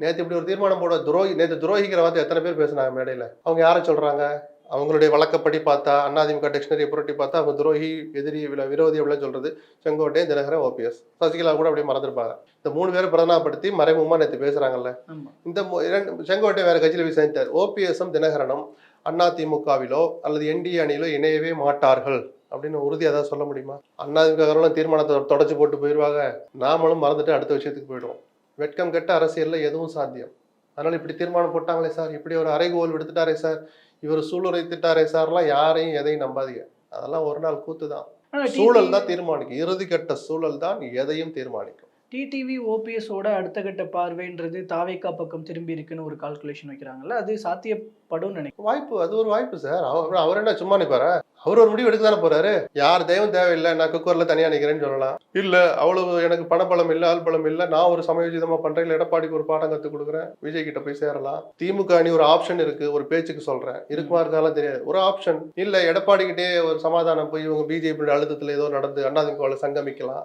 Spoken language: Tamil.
நேற்று இப்படி ஒரு தீர்மானம் போட துரோகி நேற்று துரோகிக்கிற வார்த்தை எத்தனை பேர் பேசுனாங்க மேடையில்? அவங்க யாரை சொல்றாங்க? அவங்களுடைய வழக்கப்படி பார்த்தா அதிமுக டிக்ஷனரி புரட்டி பார்த்தா அவங்க துரோகி எதிரி விரோதி அப்படிலாம் சொல்றது செங்கோட்டையன் தினகரன் ஓபிஎஸ். சசிகலா கூட அப்படியே மறந்துருப்பாங்க. இந்த மூணு பேரை பிரதானப்படுத்தி மறைமுகமா நேற்று பேசுறாங்கல்ல. ஆமா. இந்த இரண்டு செங்கோட்டை வேற கட்சியில் போய் சேர்ந்தார் ஓபிஎஸ்ஸும் தினகரனும் அதிமுகவிலோ அல்லது என்டிஏ அணியிலோ இணையவே மாட்டார்கள் அப்படின்னு உறுதியாக ஏதாவது சொல்ல முடியுமா? அதிமுகவர்களும் தீர்மானத்தை தொடச்சு போட்டு போயிடுவாங்க நாமளும் மறந்துட்டு அடுத்த விஷயத்துக்கு போயிடுவோம். வெட்கம் கெட்ட அரசியல்ல எதுவும் சாத்தியம். அதனால இப்படி தீர்மானம் போட்டாங்களே சார்? இப்படி ஒரு அறைகோல் விடுத்துட்டாரே சார்? இவர் சூளுரைத்துட்டாரே சார்லாம் யாரையும் எதையும் நம்பாதீங்க. அதெல்லாம் ஒரு நாள் கூத்து தான் சூழல் தான் தீர்மானிக்கும். இறுதி கட்ட சூழல் தான் எதையும் தீர்மானிக்கும். டிடிவி ஓபிஎஸோட அடுத்த கட்ட பார்வைன்றது தாவேக்கா பக்கம் திரும்பி இருக்குன்னு ஒரு கால்குலேஷன் வைக்கிறாங்கல்ல அது சாத்தியப்படும் நினைக்கிறேன். வாய்ப்பு அது ஒரு வாய்ப்பு சார் அவர் அவர் என்ன சும்மா நிப்பாரா? அவர் ஒரு முடிவு எடுக்க தானே போறாரு. யார் தெய்வம் தேவையில்லை நான் குக்கர்ல தனியா நிக்கிறேன்னு சொல்லலாம். இல்ல அவ்வளவு எனக்கு பணபலம் இல்ல ஆள் பலம் இல்ல நான் ஒரு சமயோஜிதமா பண்றேன் இல்ல எடப்பாடிக்கு ஒரு பாடம் கத்து கொடுக்குறேன் விஜய் கிட்ட போய் சேரலாம். திமுக அணி ஒரு ஆப்ஷன் இருக்கு ஒரு பேச்சுக்கு சொல்றேன். இருக்குமா இருந்தாலும் தெரியாது. ஒரு ஆப்ஷன் இல்ல எடப்பாடி கிட்டே ஒரு சமாதானம் போய் இவங்க பிஜேபி அழுத்தத்துல ஏதோ நடந்து அதிமுகவில் சங்கமிக்கலாம்.